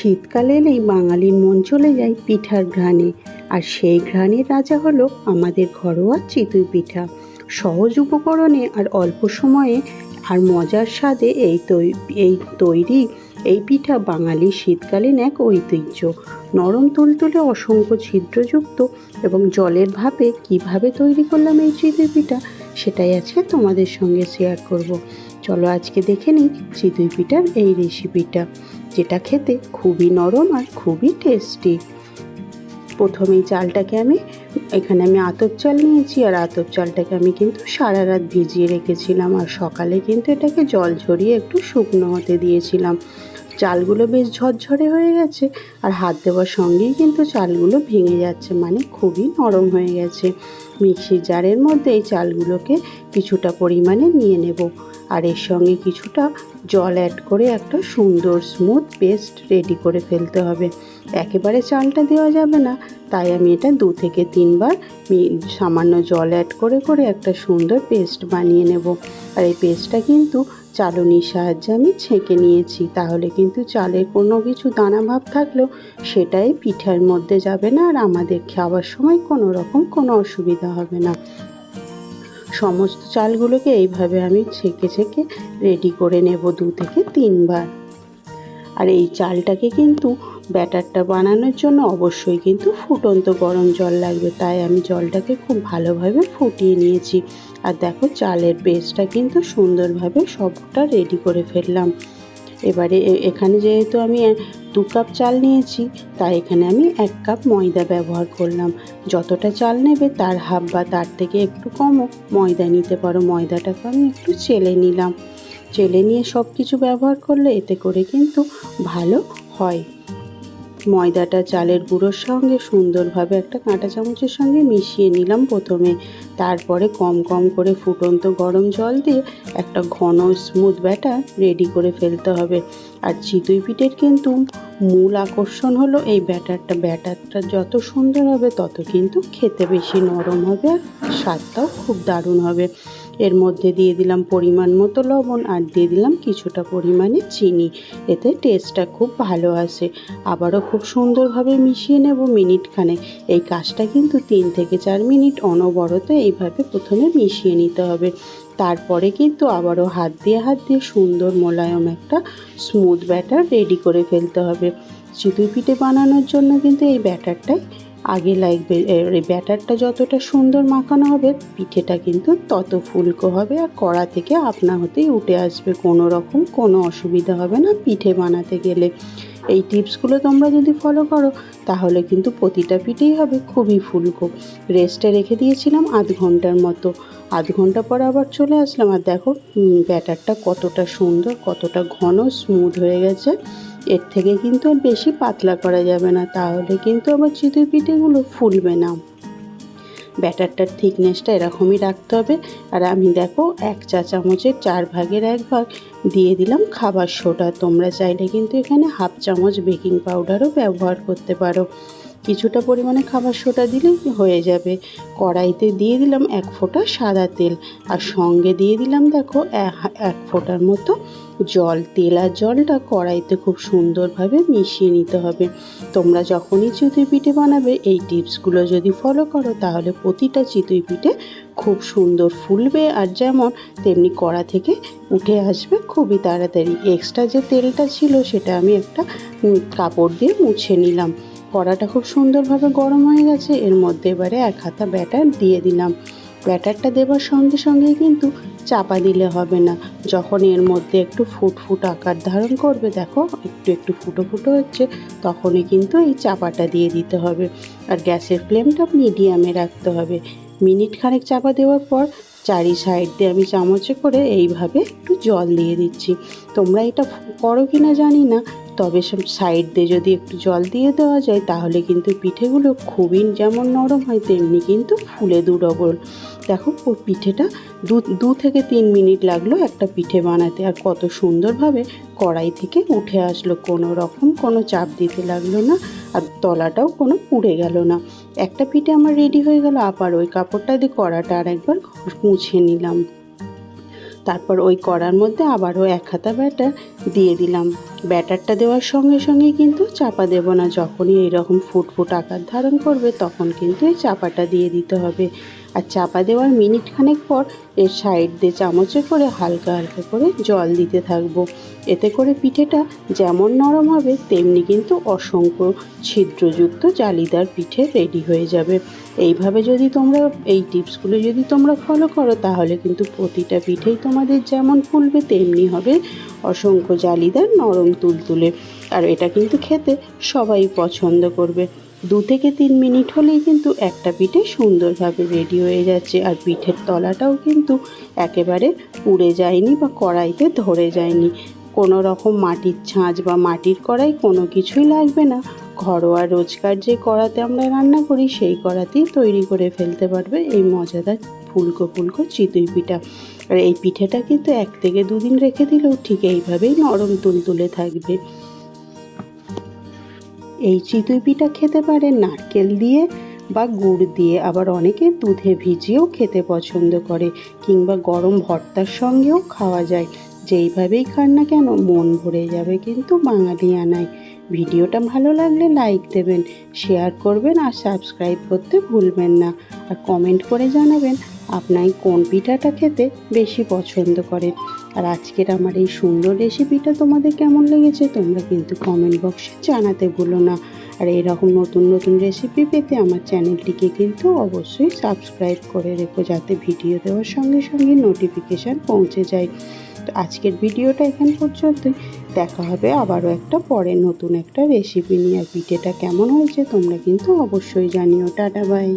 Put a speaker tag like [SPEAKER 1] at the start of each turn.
[SPEAKER 1] শীতকালে এলেই বাঙালির মন চলে যায় পিঠার ঘ্রাণে। আর সেই ঘ্রাণের রাজা হলো আমাদের ঘরোয়া চিতই পিঠা সহজ উপকরণে আর অল্প সময়ে আর মজার স্বাদে এই এই তৈরি এই পিঠা বাঙালি শীতকালীন এক ঐতিহ্য। নরম তুলতুলে অসংখ্য ছিদ্রযুক্ত এবং জলের ভাপে কীভাবে তৈরি করলাম এই চিতই পিঠা সেটাই আজকে তোমাদের সঙ্গে শেয়ার করব। চলো আজকে দেখে নিই চিতই পিঠার এই রেসিপিটা যেটা খেতে খুবই নরম আর খুবই টেস্টি প্রথমেই চালটাকে আমি, এখানে আমি আতপ চাল নিয়েছি, আর আতপ চালটাকে আমি কিন্তু সারা রাত ভিজিয়ে রেখেছিলাম, আর সকালে কিন্তু এটাকে জল ঝরিয়ে একটু শুকনো হতে দিয়েছিলাম। চালগুলো বেশ ঝরঝরে হয়ে গেছে, আর হাত দেওয়ার সঙ্গেই কিন্তু চালগুলো ভেঙে যাচ্ছে মানে খুবই নরম হয়ে গেছে। মিক্সির জারের মধ্যে এই চালগুলোকে কিছুটা পরিমাণে নিয়ে নেব। আর এর সঙ্গে কিছুটা জল অ্যাড করে একটা সুন্দর স্মুথ পেস্ট রেডি করে ফেলতে হবে। একেবারে চালটা দেওয়া যাবে না, তাই আমি এটা দু থেকে তিনবার সামান্য জল অ্যাড করে করে একটা সুন্দর পেস্ট বানিয়ে নেব। আর এই পেস্টটা কিন্তু চালনির সাহায্যে আমি ছেঁকে নিয়েছি, তাহলে কিন্তু চালের কোনো কিছু দানা ভাব থাকলেও সেটাই পিঠার মধ্যে যাবে না আর আমাদের খাওয়ার সময় কোনো রকম কোনো অসুবিধা হবে না। সমস্ত চালগুলোকে এইভাবে আমি ছেঁকে ছেঁকে রেডি করে নেব দু থেকে তিনবার। আর এই চালটাকে কিন্তু ব্যাটারটা বানানোর জন্য অবশ্যই কিন্তু ফুটন্ত গরম জল লাগবে, তাই আমি জলটাকে খুব ভালোভাবে ফুটিয়ে নিয়েছি। আর দেখো চালের বেসটা কিন্তু সুন্দরভাবে সবটা রেডি করে ফেললাম। এবারে এখানে যেহেতু আমি দু কাপ চাল নিয়েছি, তাই এখানে আমি এক কাপ ময়দা ব্যবহার করলাম। যতটা চাল নেবে তার হাফ বা তার থেকে একটু কমও ময়দা নিতে পারো। ময়দাটাকে আমি একটু চেলে নিলাম। চেলে নিয়ে সব কিছু ব্যবহার করলে এতে করে কিন্তু ভালো হয়। ময়দাটা, চালের গুঁড়োর সঙ্গে সুন্দরভাবে একটা কাঁটা চামচের সঙ্গে মিশিয়ে নিলাম প্রথমে। তারপরে কম কম করে ফুটন্ত গরম জল দিয়ে একটা ঘন স্মুথ ব্যাটার রেডি করে ফেলতে হবে। আর চিতই পিঠের কিন্তু মূল আকর্ষণ হলো এই ব্যাটারটা। ব্যাটারটা যত সুন্দর হবে, তত কিন্তু খেতে বেশি নরম হবে আর স্বাদটাও খুব দারুণ হবে। এর মধ্যে দিয়ে দিলাম পরিমাণ মতো লবণ আর দিয়ে দিলাম কিছুটা পরিমাণে চিনি। এতে টেস্টটা খুব ভালো আসে। আবারও খুব সুন্দরভাবে মিশিয়ে নেব মিনিটখানে এই কাজটা কিন্তু তিন থেকে চার মিনিট অনবরত এইভাবে প্রথমে মিশিয়ে নিতে হবে। তারপরে কিন্তু আবারও হাত দিয়ে হাত দিয়ে সুন্দর মোলায়ম একটা স্মুথ ব্যাটার রেডি করে ফেলতে হবে। চিতই পিঠে বানানোর জন্য কিন্তু এই ব্যাটারটাই আগে লাগবে ব্যাটারটা যতটা সুন্দর মাখানো হবে, পিঠেটা কিন্তু তত ফুলকো হবে আর কড়া থেকে আপনা হতেই উঠে আসবে। কোনো রকম কোনো অসুবিধা হবে না, পিঠে বানাতে গেলে। এই টিপসগুলো তোমরা যদি ফলো করো, তাহলে কিন্তু প্রতিটা পিঠেই হবে খুবই ফুলকো। রেস্টে রেখে দিয়েছিলাম আধ ঘণ্টার মতো। আধ ঘণ্টা পর আবার চলে আসলাম। আর দেখো ব্যাটারটা কতটা সুন্দর, কতটা ঘন স্মুথ হয়ে গেছে। এর থেকে কিন্তু আর বেশি পাতলা করা যাবে না। তাহলে কিন্তু আবার চিতই পিঠেগুলো ফুলবে না। ব্যাটারটার থিকনেসটা এরকমই রাখতে হবে। আর আমি দেখো এক চা চামচের চার ভাগের এক ভাগ দিয়ে দিলাম খাবার সোডা। তোমরা চাইলে কিন্তু এখানে হাফ চামচ বেকিং পাউডারও ব্যবহার করতে পারো। কিছুটা পরিমাণে খাবার সোটা দিলেই হয়ে যাবে। কড়াইতে দিয়ে দিলাম এক ফোঁটা সাদা তেল। আর সঙ্গে দিয়ে দিলাম দেখো এক ফোঁটার মতো জল। তেল আর জলটা কড়াইতে খুব সুন্দরভাবে মিশিয়ে নিতে হবে। তোমরা যখনই চিতই পিঠে বানাবে, এই টিপসগুলো যদি ফলো করো, তাহলে প্রতিটা চিতই পিঠে খুব সুন্দর ফুলবে। আর যেমন তেমনি কড়া থেকে উঠে আসবে খুবই তাড়াতাড়ি। এক্সট্রা যে তেলটা ছিল, সেটা আমি একটা কাপড় দিয়ে মুছে নিলাম। কড়াটা খুব সুন্দরভাবে গরম হয়ে গেছে। এর মধ্যে এবারে এক হাতা ব্যাটার দিয়ে দিলাম। ব্যাটারটা দেওয়ার সঙ্গে সঙ্গে কিন্তু চাপা দিলে হবে না। যখন এর মধ্যে একটু ফুট ফুট আকার ধারণ করবে, দেখো, একটু একটু ফুটো ফুটো হচ্ছে, তখনই কিন্তু এই চাপাটা দিয়ে দিতে হবে। আর গ্যাসের ফ্লেমটা মিডিয়ামে রাখতে হবে। মিনিট খানেক চাপা দেওয়ার পর চারি সাইড দিয়ে আমি চামচে করে এইভাবে একটু জল দিয়ে দিচ্ছি। তোমরা এটা করো কি না জানি না তবে সব সাইড দিয়ে যদি একটু জল দিয়ে দেওয়া যায়, তাহলে কিন্তু পিঠেগুলো খুবই যেমন নরম হয়, তেমনি কিন্তু ফুলে দু ডবল দেখো পিঠেটা দু দু থেকে তিন মিনিট লাগল একটা পিঠে বানাতে, আর কত সুন্দরভাবে কড়াই থেকে উঠে আসলো। কোনো রকম কোনো চাপ দিতে লাগল না, আর তলাটাও কোনো পুড়ে গেল না। একটা পিঠে আমার রেডি হয়ে গেল, আবার ওই কাপড়টা দিয়ে কড়াটা আর একবার মুছে নিলাম। তারপর ওই কড়ার মধ্যে আবারও এক হাতা ব্যাটার দিয়ে দিলাম। ব্যাটারটা দেওয়ার সঙ্গে সঙ্গে কিন্তু চাপা দেব না। যখনই এইরকম ফুটফুট আকার ধারণ করবে, তখন কিন্তু এই চাপাটা দিয়ে দিতে হবে। আর চাপা দেওয়ার মিনিট খানেক পর এর সাইড দিয়ে চামচে করে হালকা হালকা করে জল দিতে থাকব। এতে করে পিঠেটা যেমন নরম হবে, তেমনি কিন্তু অসংখ্য ছিদ্রযুক্ত জালিদার পিঠে রেডি হয়ে যাবে। এইভাবে যদি তোমরা এই টিপসগুলো যদি তোমরা ফলো করো, তাহলে কিন্তু প্রতিটা পিঠেই তোমাদের যেমন ফুলবে, তেমনি হবে অসংখ্য জালিদার নরম তুলতুলে। আর এটা কিন্তু খেতে সবাই পছন্দ করবে। দু থেকে তিন মিনিট হলেই কিন্তু একটা পিঠে সুন্দরভাবে রেডি হয়ে যাচ্ছে। আর পিঠের তলাটাও কিন্তু একেবারে পুড়ে যায়নি বা কড়াইতে ধরে যায়নি। কোনো রকম মাটির ছাঁচ বা মাটির কড়াই কোনো কিছুই লাগবে না। ঘরোয়া রোজকার যে কড়াতে আমরা রান্না করি, সেই কড়াতেই তৈরি করে ফেলতে পারবে এই মজাদার ফুলকো ফুলকো চিতই পিঠা। আর এই পিঠেটা কিন্তু এক থেকে দুদিন রেখে দিলেও ঠিক এইভাবেই নরম তুলতুলে থাকবে। এই চিতই পিঠা খেতে পারে নারকেল দিয়ে বা গুড় দিয়ে, আবার অনেকে দুধে ভিজিয়েও খেতে পছন্দ করে, কিংবা গরম ভর্তার সঙ্গেও খাওয়া যায়। যেইভাবেই খান না কেন, মন ভরে যাবে কিন্তু বাঙালিয়ানায় ভিডিওটা ভালো লাগলে লাইক দেবেন, শেয়ার করবেন আর সাবস্ক্রাইব করতে ভুলবেন না। আর কমেন্ট করে জানাবেন আপনার কোন পিঠাটা খেতে বেশি পছন্দ করেন। আর আজকের আমার এই সুন্দর রেসিপিটা তোমাদের কেমন লেগেছে, তোমরা কিন্তু কমেন্ট বক্সে জানাতে ভুলো না। আর এরকম নতুন নতুন রেসিপি পেতে আমার চ্যানেলটিকে কিন্তু অবশ্যই সাবস্ক্রাইব করে রেখো, যাতে ভিডিও দেওয়ার সঙ্গে সঙ্গে নোটিফিকেশান পৌঁছে যায়। তো আজকের ভিডিওটা এখান পর্যন্তই। দেখা হবে আবারও একটা পরে নতুন একটা রেসিপি নিয়ে। আর পিঠেটা কেমন হয়েছে তোমরা কিন্তু অবশ্যই জানিও। Tata bye